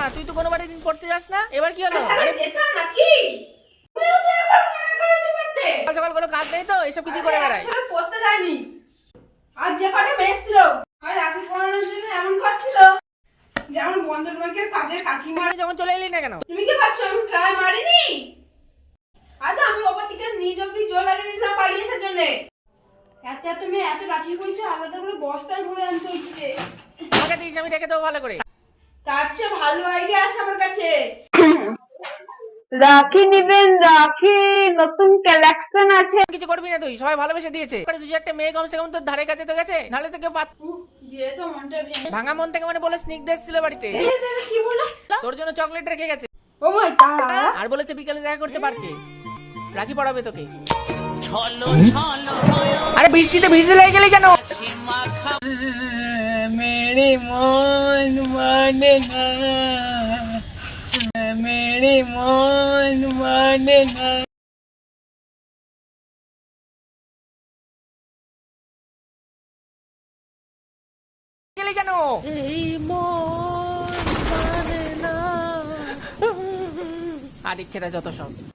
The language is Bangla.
পূর্ণিমা তুই তো কোনোবারই দিন পড়তে যাস না? এবার কি হলো? আরে যেতাম নাকি? সকাল কোনো কাজ নেই তো এসব কিছু করে বেড়ায়। পড়তে যায়নি। আর যে কটা মেয়ে ছিল আর রাখি পড়ানোর জন্য এমন করছিল যেমন বন্ধন ব্যাংকের কাজের কাকিমা যখন চলে এলি না কেন? তুমি কি ভাবছ আমি ট্রাই মারিনি? আজ আমি ওপর থেকে নিজ অব্দি জল লাগিয়ে দিয়েছিলাম পালিয়ে আসার জন্য। এত এত মেয়ে এত রাখি করেছে আলাদা করে বস্তায় ভরে আনতে হচ্ছে। আমি রেখে দেবো ভালো করে। চেয়ে ভালো আইডিয়া আছে আমার কাছে। রাখি নিবেন রাখি। নতুন কালেকশন আছে। কিছু করবি না তুই সবাই ভালোবেসে দিয়েছে। করে দুই একটা মেয়ে কমসে কম তোর ধারে কাছে তো গেছে নাহলে তোকে পাত- তো মনটা ভেঙে ভাঙা মন থেকে মানে বলে স্নিগ্ধ ছিল বাড়িতে। কি বলো? তোর জন্য চকলেট রেখে গেছে। ও মাই তারা আর বলেছে বিকেলে দেখা করতে পারকে রাখি পড়াবে তোকে। আরে বৃষ্টিতে ভিজে লেগে গেলি কেন? মেরে মন মানে না মেরে মন মানে না কেন এই মন মানে না আরে খেদা যত সব